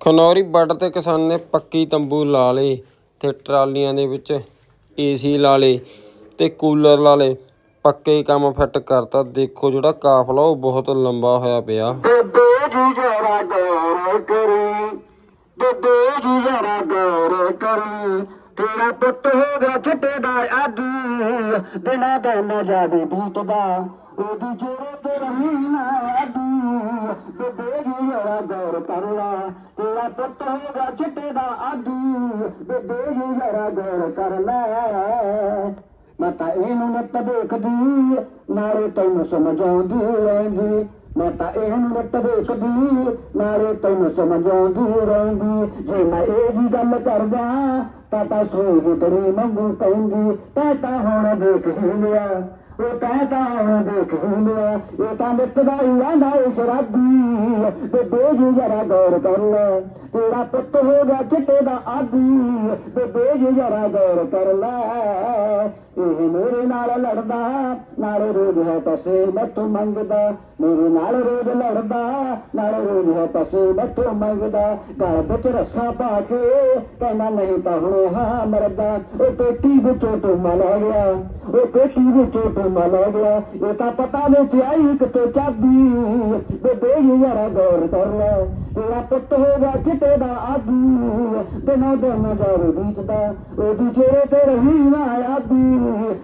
Khanauri border ਤੇ ਕਿਸਾਨ ਨੇ ਪੱਕੀ ਤੰਬੂ ਲਾ ਲਏ ਤੇ ਟਰਾਲੀਆਂ ਦੇ ਵਿੱਚ ਏਸੀ ਲਾ ਲਏ ਤੇ ਕੂਲਰ ਲਾ ਲਏ। ਪੱਕੇ ਕੰਮ ਫਿੱਟ ਕਰਤਾ। ਦੇਖੋ ਜਿਹੜਾ ਕਾਫਲਾ, ਉਹ ਬਹੁਤ ਲੰਬਾ ਹੋਇਆ ਪਿਆ। ਬੇਬੇ ਜੀ ਜਰਾ ਗੌਰ ਕਰੀ, ਬੇਬੇ ਜੀ ਜਰਾ ਗੌਰ ਕਰੀ। ਤੇਰਾ ਪੁੱਤ ਹੋ ਗਿਆ ਛੱਟੇ ਦਾ ਆਦੂ, ਦਿਨਾਂ ਦਾ ਨਜਾ ਦੇ ਬੀਤਦਾ। ਉਹਦੀ ਜੋਰੇ ਤੇ ਰਹੀ ਨਾ ਆਦੂ ਬੇਬੇ ਜੀ ਜਰਾ ਗੌਰ ਕਰ ने तमादी रहंदी मा इहो लितेखंदी ने तमादी रहंदी जे सोज तेरी मगू की त ਉਹ ਤੈਂ ਤਾਂ ਹੁਣ ਦੇਖ ਹੀ ਇਹ ਤਾਂ ਦਿੱਤਦਾ ਹੀ ਆਂਦਾ ਏ ਸ਼ਰਾਬੀ ਤੇ ਬੇਜੀ ਜਰਾ ਗੌਰ ਕਰ ਲੈ ਤੇਰਾ ਪੁੱਤ ਹੋ ਗਿਆ ਚਿੱਟੇ ਦਾ ਆਦੀ। ਤੇ ਬੇਜੀ ਜਰਾ ਗੌਰ ਕਰ ਲੈ। ਇਹ ਮੇਰੇ ਨਾਲ ਲੜਦਾ ਨਾਲੇ ਰੋਜ਼ ਹੈ ਪਸੇ ਮੈਥੋਂ ਮੰਗਦਾ ਮੇਰੇ ਨਾਲ ਰੋਜ਼ ਲੜਦਾ ਨਾਲੇ ਰੋਜ਼ ਹੈ ਪਸੇ ਮੈਥੋਂ ਮੰਗਦਾ ਗਲ ਵਿੱਚ ਰੱਸਾ ਪਾ ਕੇ ਕਹਿੰਦਾ ਨਹੀਂ ਤਾਂ ਹੁਣ ਹਾਂ ਮਰਦਾ ਉਹ ਪੇਟੀ ਵਿੱਚੋਂ ਟੁੰਮਾ ਲੈ ਗਿਆ ਉਹ ਪੇਟੀ ਵਿੱਚੋਂ ਟੁੰਮਾ ਲੈ ਗਿਆ ਇਹ ਤਾਂ ਪਤਾ ਨਹੀਂ ਆਈ ਕਿਤੋਂ ਚਾਬੀ ਬੇਬੇ ਯਾਰਾ ਗੌਰ ਕਰ ਲੈ ਤੇਰਾ ਪੁੱਤ ਹੋ ਗਿਆ ਚਿੱਟੇ ਦਾ ਆਦੂ। ਦਿਨੋਂ ਦਿਨ ਜਾਰੂ ਬੀਤਦਾ। ਉਹਦੀ ਚਿਹਰੇ ਤੇ ਰਹੀ ਨਾ ਆਦੀ।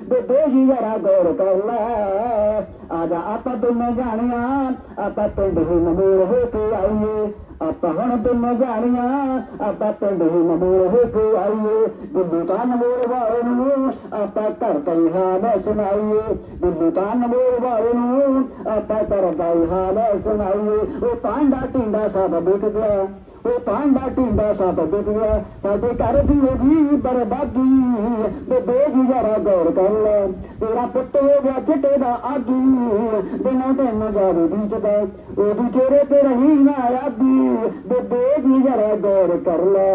ਬੇਬੇ ਜੀ ਯਾਰਾ ਗੌਰ ਕਰ ਲੈ। ਆਜਾ ਆਪਾਂ ਦੋਨੇ ਜਾਣੀਆਂ। ਆਪਾਂ ਪਿੰਡ ਹੀ ਨਮੂਰ ਹੋ ਕੇ ਆਈਏ। ਆਪਾਂ ਹੁਣ ਦੋਨੇ ਜਾਣੀਆਂ ਆਪਾਂ ਪਿੰਡ ਹੀ ਨਮੂਰ ਹੋ ਕੇ ਆਈਏ। ਬਿੱਲੂ ਤਾਂ ਨਮੂਰ ਵਾਲੇ ਨੂੰ ਆਪਾਂ ਘਰ ਦਾ ਹੀ ਹਾਲ ਸੁਣਾਈਏ। ਬਿੱਲੂ ਤਾਂ ਨਮੂਰ ਵਾਲੇ ਨੂੰ ਆਪਾਂ ਘਰ ਦਾ ਹੀ ਹਾਲ ਸੁਣਾਈਏ। ਉਹ ਪਾਂਡਾ ਟਿੰਡਾ ਸਭ ਵਿਕ ਗਿਆ। ਉਹ ਪਾਂਡਾ ਟਿੰਡਾ ਸਭ ਵਿਕ ਗਿਆ। ਸਾਡੇ ਘਰ ਦੀ ਹੋ ਗਈ ਬਰਬਾਦੀ। ਬੇਬੇ ਜੀ ਗੌਰ ਕਰ ਲੈ। ਤੇਰਾ ਪੁੱਤ ਹੋ ਗਿਆ ਚਿੱਟੇ ਦਾ ਆਦੂ। ਦਿਨੋਂ ਦਿਨ ਜਾਰੂ ਬੀਤਦਾ ਉਹਦੀ ਚਿਹਰੇ ਤੇ ਰਹੀ ਨਾ ਆਦੀ। ਬੇਬੇ ਜੀ ਗੌਰ ਕਰ ਲੈ।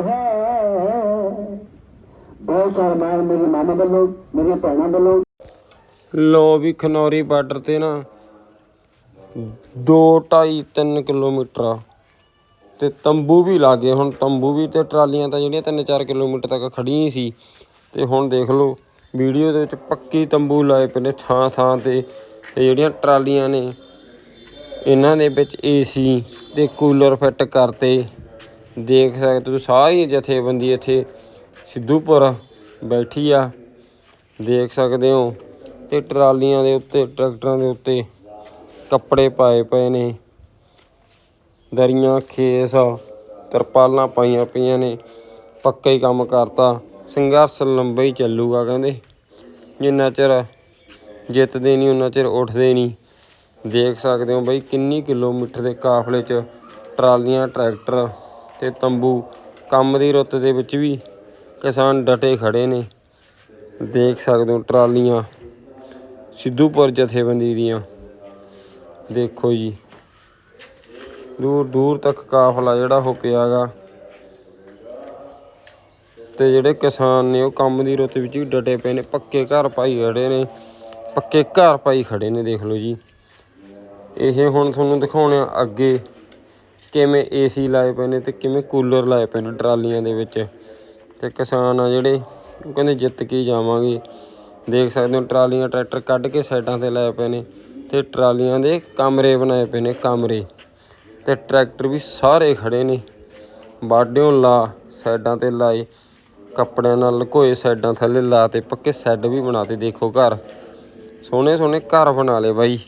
ਬਹੁਤ ਸਾਰਾ ਮਾਨ ਮੇਰੀ ਮਾਮਾ ਵੱਲੋਂ, ਮੇਰੀਆਂ ਭੈਣਾਂ ਵੱਲੋਂ। ਲੋ ਵੀ ਖਨੌਰੀ ਬਾਰਡਰ ਤੇ ਨਾ 2 2.5 3 ਕਿਲੋਮੀਟਰ ਤੇ ਤੰਬੂ ਵੀ ਲਾਗੇ ਹੁਣ ਤੰਬੂ ਵੀ ਤੇ ਟਰਾਲੀਆਂ ਤਾਂ ਜਿਹੜੀਆਂ 3-4 ਕਿਲੋਮੀਟਰ ਤੱਕ ਖੜੀਆਂ ਹੀ ਸੀ। ਤੇ ਹੁਣ ਦੇਖ ਲਓ, ਵੀਡੀਓ ਦੇ ਵਿੱਚ ਪੱਕੀ ਤੰਬੂ ਲਾਏ ਪਏ ਨੇ ਥਾਂ ਥਾਂ ਤੇ। ਤੇ ਜਿਹੜੀਆਂ ਟਰਾਲੀਆਂ ਨੇ, ਇਹਨਾਂ ਦੇ ਵਿੱਚ ਏਸੀ ਤੇ ਕੂਲਰ ਫਿੱਟ ਕਰਤੇ। ਦੇਖ ਸਕਦੇ ਤੁਸੀਂ ਸਾਰੀ ਜਥੇਬੰਦੀ ਇੱਥੇ ਸਿੱਧੂਪੁਰ ਬੈਠੀ ਆ। ਦੇਖ ਸਕਦੇ ਹੋ, ਤੇ ਟਰਾਲੀਆਂ ਦੇ ਉੱਤੇ, ਟਰੈਕਟਰਾਂ ਦੇ ਉੱਤੇ ਕੱਪੜੇ ਪਾਏ ਪਏ ਨੇ। ਦਰੀਆਂ, ਖੇਸ, ਤਰਪਾਲਾਂ ਪਾਈਆਂ ਪਈਆਂ ਨੇ। ਪੱਕਾ ਹੀ ਕੰਮ ਕਰਤਾ। ਸੰਘਰਸ਼ ਲੰਬਾ ਹੀ ਚੱਲੂਗਾ, ਕਹਿੰਦੇ। ਜਿੰਨਾ ਚਿਰ ਜਿੱਤਦੇ ਨਹੀਂ ਉਹਨਾਂ ਚਿਰ ਉੱਠਦੇ ਨਹੀਂ। ਦੇਖ ਸਕਦੇ ਹੋ ਬਈ, ਕਿੰਨੀ ਕਿਲੋਮੀਟਰ ਦੇ ਕਾਫਲੇ 'ਚ ਟਰਾਲੀਆਂ, ਟਰੈਕਟਰ ਤੇ ਤੰਬੂ। ਕੰਮ ਦੀ ਰੁੱਤ ਦੇ ਵਿੱਚ ਵੀ ਕਿਸਾਨ ਡਟੇ ਖੜੇ ਨੇ। ਦੇਖ ਸਕਦੇ ਹੋ ਟਰਾਲੀਆਂ ਸਿੱਧੂਪੁਰ ਜਥੇਬੰਦੀ ਦੀਆਂ। ਦੇਖੋ ਜੀ। ਦੂਰ ਦੂਰ ਤੱਕ ਕਾਫਲਾ ਜਿਹੜਾ ਉਹ ਪਿਆਗਾ। ਤੇ ਜਿਹੜੇ ਕਿਸਾਨ ਨੇ ਉਹ ਕੰਮ ਦੀ ਰੁੱਤ ਵਿੱਚ ਵੀ ਡਟੇ ਪਏ ਨੇ। ਪੱਕੇ ਘਰ ਪਾਈ ਖੜੇ ਨੇ। ਪੱਕੇ ਘਰ ਪਾਈ ਖੜੇ ਨੇ, ਦੇਖ ਲਓ ਜੀ। ਇਹ ਹੁਣ ਤੁਹਾਨੂੰ ਦਿਖਾਉਣੇ ਆ ਅੱਗੇ ਕਿਵੇਂ ਏਸੀ ਲਾਏ ਪਏ ਨੇ ਤੇ ਕਿਵੇਂ ਕੂਲਰ ਲਾਏ ਪਏ ਨੇ ਟਰਾਲੀਆਂ ਦੇ ਵਿੱਚ। ਤੇ ਕਿਸਾਨ ਆ ਜਿਹੜੇ, ਉਹ ਕਹਿੰਦੇ ਜਿੱਤ ਕੇ ਜਾਵਾਂਗੇ। ਦੇਖ ਸਕਦੇ ਹੋ ਟਰਾਲੀਆਂ ਟਰੈਕਟਰ ਕੱਢ ਕੇ ਸਾਈਡਾਂ ਤੇ ਲਾਏ ਪਏ ਨੇ ਤੇ ਟਰਾਲੀਆਂ ਦੇ ਕਮਰੇ ਬਣਾਏ ਪਏ ਨੇ ਕਮਰੇ। ਤੇ ਟਰੈਕਟਰ ਵੀ ਸਾਰੇ ਖੜੇ ਨੇ। ਬਾਡਿਓਂ ਲਾ ਸਾਈਡਾਂ ਤੇ ਲਾਏ, ਕੱਪੜਿਆਂ ਨਾਲ ਲੁਕੋਏ ਸਾਈਡਾਂ ਥੱਲੇ ਲਾ ਤੇ ਪੱਕੇ ਸੈੱਡ ਵੀ ਬਣਾਤੇ ਦੇਖੋ ਘਰ। ਸੋਹਣੇ ਸੋਹਣੇ ਘਰ ਬਣਾ ਲਏ ਬਾਈ।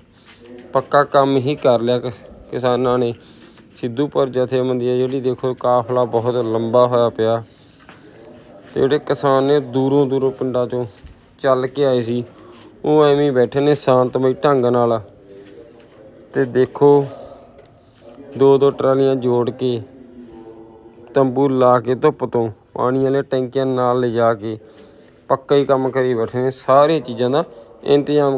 ਪੱਕਾ ਕੰਮ ਹੀ ਕਰ ਲਿਆ ਕਿਸਾਨਾਂ ਨੇ। ਸਿੱਧੂਪੁਰ ਜਥੇਬੰਦੀ ਹੈ ਜਿਹੜੀ ਦੇਖੋ ਕਾਫਲਾ ਬਹੁਤ ਲੰਬਾ ਹੋਇਆ ਪਿਆ। ਤੇ ਜਿਹੜੇ ਕਿਸਾਨ ਨੇ ਦੂਰੋਂ ਦੂਰੋਂ ਪਿੰਡਾਂ ਚੋਂ ਚੱਲ ਕੇ ਆਏ ਸੀ, ਉਹ ਐਵੇਂ ਬੈਠੇ ਨੇ ਸ਼ਾਂਤਮਈ ਢੰਗ ਨਾਲ। ਤੇ ਦੇਖੋ ਦੋ ਦੋ ਟਰਾਲੀਆਂ ਜੋੜ ਕੇ ਤੰਬੂ ਲਾ ਕੇ ਧੁੱਪ ਤੋਂ ਪਾਣੀ ਵਾਲੇ ਟੈਂਕੀਆਂ ਨਾਲ ਲਿਜਾ ਕੇ ਪੱਕਾ ਹੀ ਕੰਮ ਕਰੀ ਬੈਠੇ ਨੇ। ਸਾਰੀਆਂ ਚੀਜ਼ਾਂ ਦਾ ਇੰਤਜ਼ਾਮ